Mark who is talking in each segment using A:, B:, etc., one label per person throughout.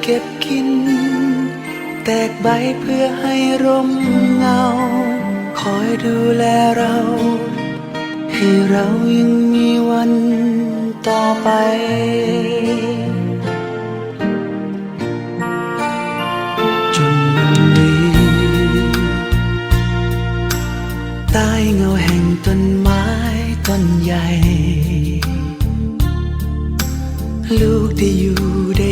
A: เก็บกิน แตกใบเพื่อให้ร่มเงา คอยดูแลเรา ให้เรายังมีวันต่อไปจนวันนี้ใต้เงาแห่งต้นไม้ต้นใหญ่ ลูกได้อยู่ได้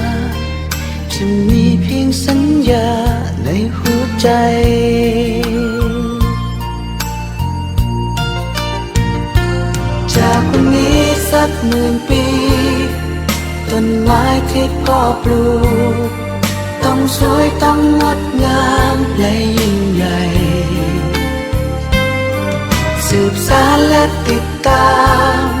A: จะมีเพียงสัญญาในหัวใจ จากวันนี้สักหมื่นปี ต้นไม้ที่พ่อปลูก ต้องสวยต้องงดงามและยิ่งใหญ่ สืบสารและติดตาม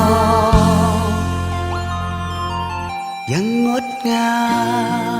A: ดงาม